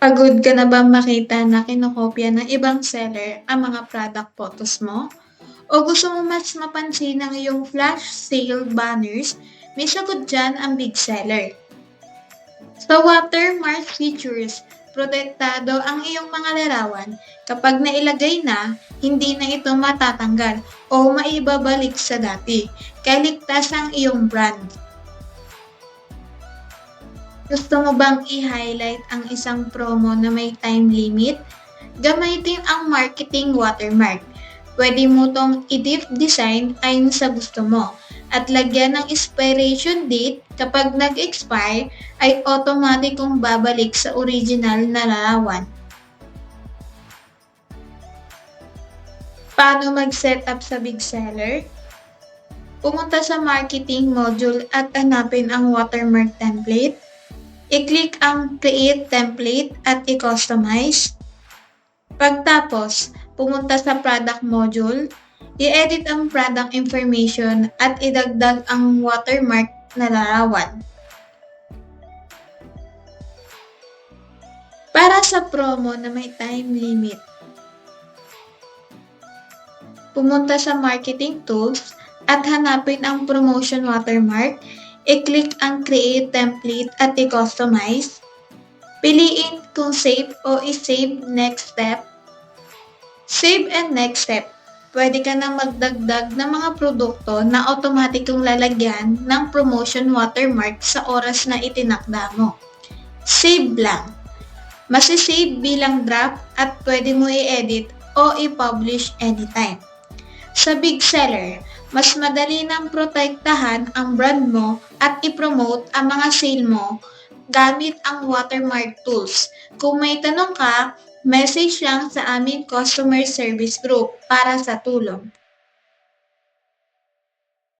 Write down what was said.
Pagod ka na ba makita na kinokopya ng ibang seller ang mga product photos mo? O gusto mo mas mapansin ang iyong flash sale banners? May sagot dyan ang big seller. Sa watermark features, protektado ang iyong mga larawan. Kapag nailagay na, hindi na ito matatanggal o maibabalik sa dati. Kaya ligtas ang iyong brand. Gusto mo bang i-highlight ang isang promo na may time limit? Gamitin ang marketing watermark. Pwede mo tong i-deep design ayon sa gusto mo at lagyan ng expiration date kapag nag-expire ay automatic kong babalik sa original na larawan. Paano mag-setup sa big seller? Pumunta sa marketing module at hanapin ang watermark template. I-click ang create template at i-customize. Pagtapos, pumunta sa product module, i-edit ang product information at idagdag ang watermark na larawan. Para sa promo na may time limit, pumunta sa marketing tools at hanapin ang promotion watermark i-click ang create template at i-customize. Piliin kung save o i-save next step. Save and next step. Pwede ka na magdagdag ng mga produkto na automatic kong lalagyan ng promotion watermark sa oras na itinakda mo. Save lang. Masisave bilang draft at pwede mo i-edit o i-publish anytime. Sa big seller, mas madali nang protektahan ang brand mo at i-promote ang mga sale mo gamit ang watermark tools. Kung may tanong ka, message lang sa aming customer service group para sa tulong.